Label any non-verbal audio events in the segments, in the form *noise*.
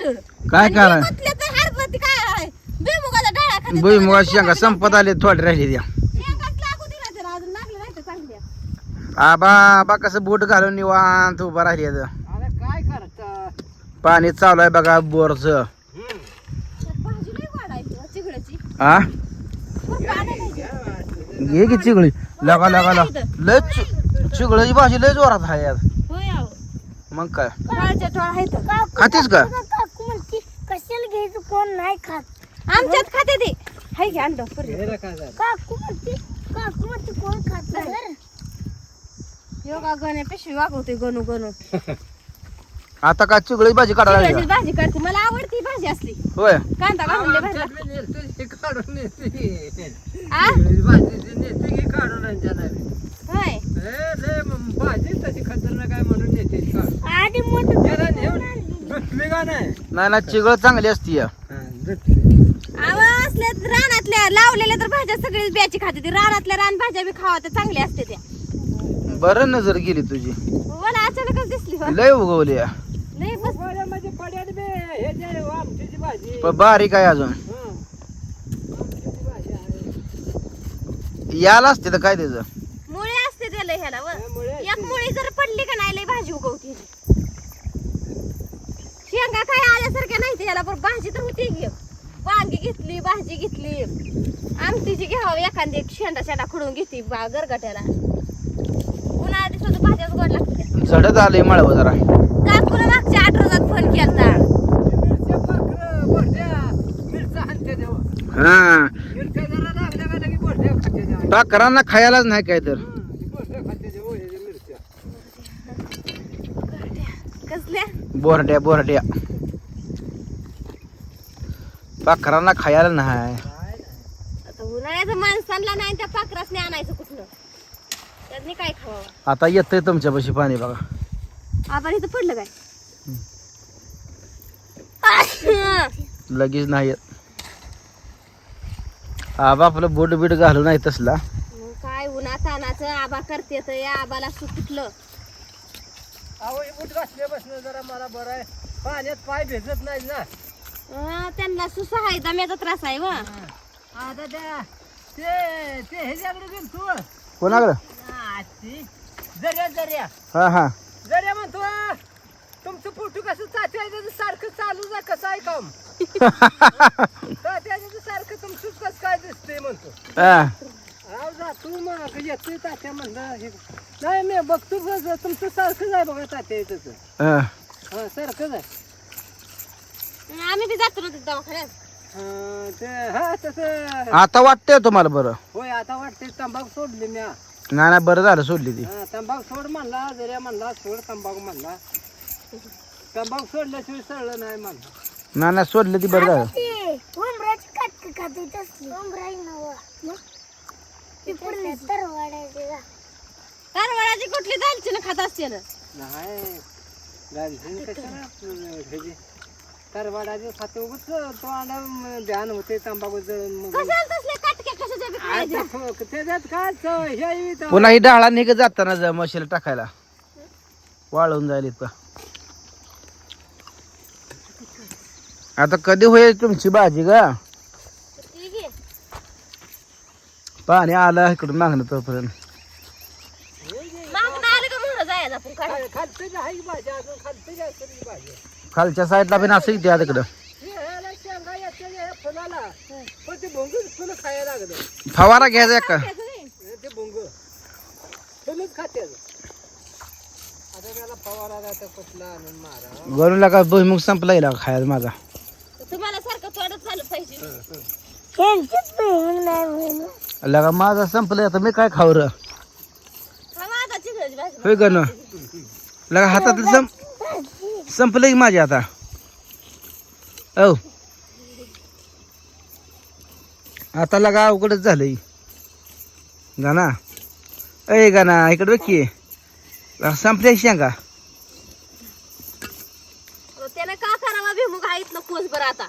काय आणि कराय? मी म्हटलं तर हरभऱ्याची काय आहे? भुईमुगाच्या डाळ्या खाते भुईमुगा शेंगा संपत आले थोडे राहिले द्या. शेंगाच लागू दिला तर अजून लागलं नाही तर चांगल्या आबा आबा कसं बोट घालून निवांत उभा राहिली आता. अरे काय करत? पाणी चालू आहे बघा बोरच. त्यात भाजी नाही वाढायची हो. घे की चिगळी. लगा लगा लगा. लय चि- चिगळीची भाजी लय जोरात आहे होय. मग काय? फळाच्या टोळा आहेत. खातीस का काकू म्हणते कशाला घ्यायचं कोण नाही खात. आमच्यात खाते ते. हाय की अंड काय झालं काकू म्हणते काकू म्हणते कोण खात नाही. योगा गणे पिशवी वागवते गणू गणू. आता काय चिगळी भाजी काढायला लागली? चिगड्याची भाजी करते मला आवडती ही भाजी असली. का? होय. कांदा घालून भाजी हे काढून नेते. आ? भाजी की. होय. तशी खतरनाक आहे म्हणून नेते काढून. आधी मोठं त्याला नेऊन धुतली का नाही? नाही ना चिगळ चांगली असती या. हा, असल्या रानातल्या लावलेल्या तर भाज्या सगळीच ब्याची खाते ती रानातल्या रान भाज्या बी खावा त्या चांगल्या असते त्या बरं नजर गेली तुझी मला अचानकच दिसली बा. लय उगवली. लय बस गोळ्यामध्ये पड्यात बे हे जे आमटीची भाजी पण बारीक आहे अजून हा. आमटीची भाजी आहे. याला असते तर काय त्याचं मुळे असते त्याला ह्याला व. हा, मुळे एक मुळी जर पडली का नाही लय भाजी उगवते काय आल्यासारख्या नाही त्याला पण भाजी तर होती की वांगी घेतली भाजी घेतली. आमटीची घ्यावं एखादी एक शेंडा शेंडा खुडून घेतली बा गरगट्याला. उन्हाळ्यात सुद्धा भाज्याच गोड लागते. झडत आले माळव जरा. काकूला मागच्या आठ रोजात फोन केलता. मिरच्या पाखरं, बोरड्या, मिरच्या हाणते तेव्हा. हा. मिरच्या जरा लागल्या का लगे बोरड्या खाते तेव्हा. टाकरांना खायलाच नाही काय तर. जे बोरड्या बोरड्या. पाखरांना खायला नाही. आता उन्हाळ्याचं माणसांना नाही त्या पाखरासने आणायचं कुठलं? त्यांनी काय आता येतंय तुमच्यापाशी पाणी बघा. आपण इथं पडलं काय? लगेच नाही येत. आबा आपलं बोट बीट घालून नाही तसला. मग काय उन्हा तानाचं आबा करते तर या आबाला सुटलं अहो, हे बूट घातले बसणं जरा मला बरं आहे. पाण्यात पाय भेटत नाही ना. त्यांना सुसा आहे दम्याचा त्रास आहे वा. आता त्या ते ते ह्याच्याकडे गेल तू. कोणाकडं? जर्या जर्या. हा हा. जर्या म्हणतो तुमचं पोटू कसं सारखं चालू जा कसं आहे काम? *laughs* चाचायचं सारखं तुमचं कसं काय दिसतंय म्हणतो. हा. राव जा तू मग येतोय तात्या म्हणलं हे. नाही मी बघतो बघ, तुमचं बघा तात्या हा. हा सारखंच आहे आम्ही बी जातो ना दवाखान्यात. हा, ते हा तसं. आता वाटतंय तुम्हाला बरं. होय आता वाटते तंबाखू सोडली मी हा. नाही नाही बरं झालं सोडली ती. हा, तंबाखू सोड म्हणला जऱ्या म्हणला सोड तंबाखू म्हणला. तंबाखू सोडल्याशिवाय सळलं नाही म्हणला. नाही नाही सोडली ती बरं झालं. उमराची काटक खाते तसली. उमराई नवा. कुठली दालचिनी खात असते ना? नाही गांधी कशाला तरवाडाचे खाते उगच तो आला ध्यान होते तंबाखूचं मग कशाला तसले काटके कशाच्या बी खायच्या? आता फो- त्याच्यात काय च- हे आहे इथं. पुन्हा ही डाळा निघत जाताना जा मशीला टाकायला वाळून जाईल इतका आता कधी होईल तुमची भाजी का. पाणी आलं इकडून मागणं तोपर्यंत मागणं आलं का म्हणून जायचं आपण काढायला. खाल- खालचं जे आहे की भाजी अजून खालचं की भाजी खालच्या साईडला पण असं इथे तिकडं. हे ह्याला शेंगा येते या फुलाला. पण ते भोंगूच फुलं खायला लागलं. फवारा घ्यायचा का. हे वरून का भुईमुग संपला येईल खायला माझा. तुम्हाला सारखं तोडत पाहिजे. लगा माझा संपलं आता मी काय खाऊ होय गण लगा हातात संप संपलं की माझी आता. औ. आता लगा अवघडच झालंय. गाना अय गाना इकडे बघ की. लगा संपल्या शेंगा. त्याला का करावा भिमुख आहे इथलं कोस बरं आता?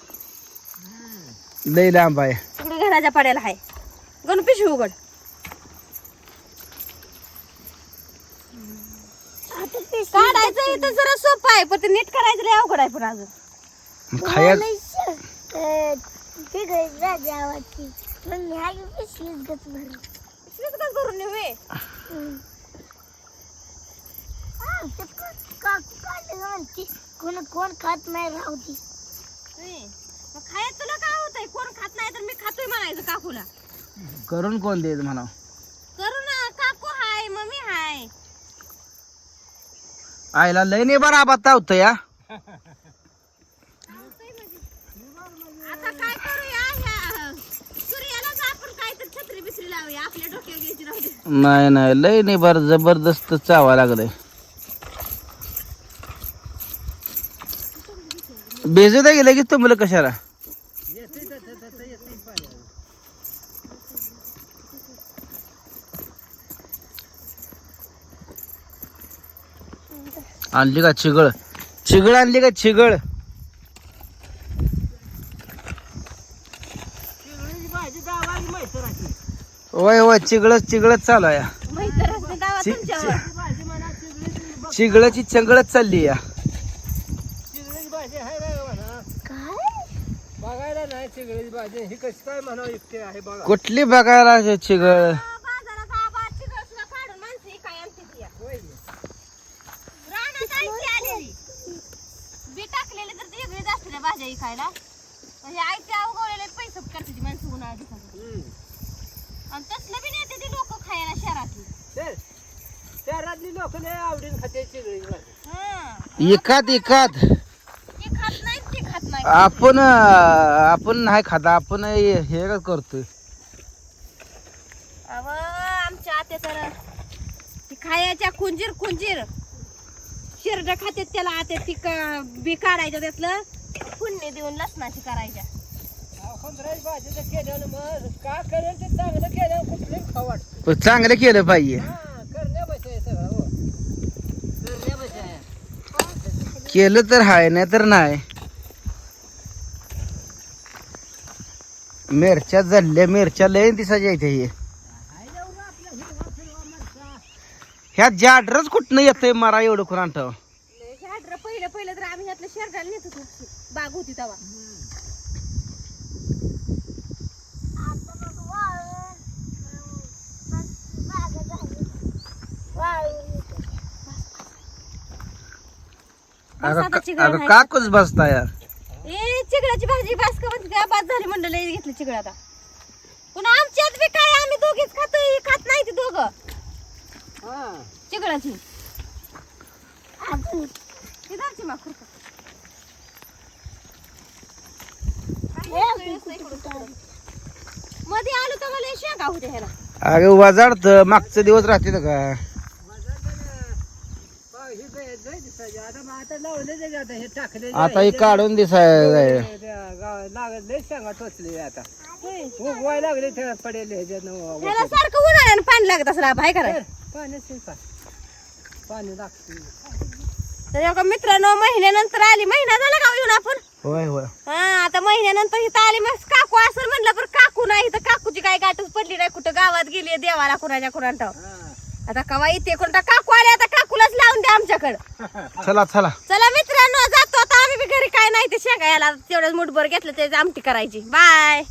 लय लांब आहे. तिकडे घराच्या पाड्याला आहे. गण पिशवी उघड आता ते काढायचं इथं जरा सोपं आहे पण ते नीट करायचं लय अवघड आहे पण अजून. मग खाया पिशवीत गच भरून. हे? म्हणते? कोण कोण खात नाही राहती. मग खायत तुला काय होतंय? कोण खात नाही तर मी खातोय म्हणायचं काकूला. करून कोण देत म्हणा करू ना काकू हाय मम्मी हाय आईला लय नाही बरं या आता काय करूया ह्या सूर्यालाच आपण काय तर छत्री बिसरी लावूया आपल्या डोक्यावर घ्यायची राहू दे. नाही नाही लय नाही बरं जबरदस्त चावा लागलंय. बेजत गेलं की तुम्हाला कशाला? आणली का चिगळ? चिगळ आणली का चिगळ? होय होय चिगळच चिगळच चालू तुमच्यावर. चिगळची चंगळच चालली या चिगळीची भाजी आहे ना म्हणा काय बघायला नाही चिगळीची भाजी ही कशी काय म्हणा इतके आहे बघा कुठली बघायला अशी चिगळ बाजारात आबा चिकन सुद्धा काढून माणसं काय आमची होय. रानात आईची आलेली बी टाकलेले तर ते वेगळीच असते रे भाज्या इकायला म्हणजे आईच्या उगवलेले उन्हाळ्यात दिवसात हम्म. आणि तसलं बी नेते ती लोक खायला शहरातली. शहरातली लोक लय आवडीन खाते चिगळीची भाजी हं. एकात एकात ती खात नाहीत ती खात नाही आपण आपण नाही खात आपण हे हे का करतोय. अव आमच्या आत्या तर ती खायच्या खुंजीर खुंजीर. शिरड खात्यात त्याला आत्या ती का- बी काढायचं त्यातलं. फुडणी देऊन लसणाची करायच्या. पंधराची भाजी तर केल्यानं मग का करेल ते चांगलं केल्यावर कुठलंही खाऊ वाटतं पण चांगलं केलं पाहिजे. हा आहे सगळं हो. आहे केलं तर हाय नाही तर नाही. मिरच्या जल्ल्या मिरच्या लय दिसायच्या इथे हे. ह्या जाडरच कुठनं येतंय मरा एवढं कुणाला ठाव झाड पहिलं पहिलं तर आम्ही ह्यातलं शेरडाला नेत होतो. बाग होती तेव्हा आता मग वाळून बस बागा झाली वाळून अगं. काकूच बसता यार. ए चिगडाची भाजी बास का म्हणते त्या बाद झाली म्हणलं लई घेतलं चिगड आता. पुन्हा आमच्यात बी काय आम्ही दोघीच खातोय खात नाही ती दोघं. हा. चिगडाची अजून. ती धरची मग खुरपं. मध्ये आलो तर मला शेंगा होत्या ह्याला. अगं वजाडत मागचं दिवस राहते का हे काय लय दिसायचे. आता मग आता लावले ते आता हे टाकले आता हे काढून दिसाय लागत लय सांगा टोचले आता. उगवाय लागले पडेल सारखं उन्हाळ्यानं पाणी लागत असं भाई करा पाण्याचे पाणी लागते तर एका मित्रांनो महिन्यानंतर आली. महिना झाला का हो येऊन आपण? होय होय. हा आता महिन्यानंतर इथं आली. मग काकू असं म्हणलं पण काकू नाही. तर काकूची काय गाठच पडली नाही. कुठं गावात गेली देवाला कुणाच्या कुणाला हा. आता कवा इथे कोणता काकू आले आता काकूलाच लावून द्या आमच्याकडं. चला चला. चला मित्रांनो जातो आता आम्ही बी घरी. काय नाही ते शेंगा याला तेवढंच मुठभर घेतलं ते आमटी करायची. बाय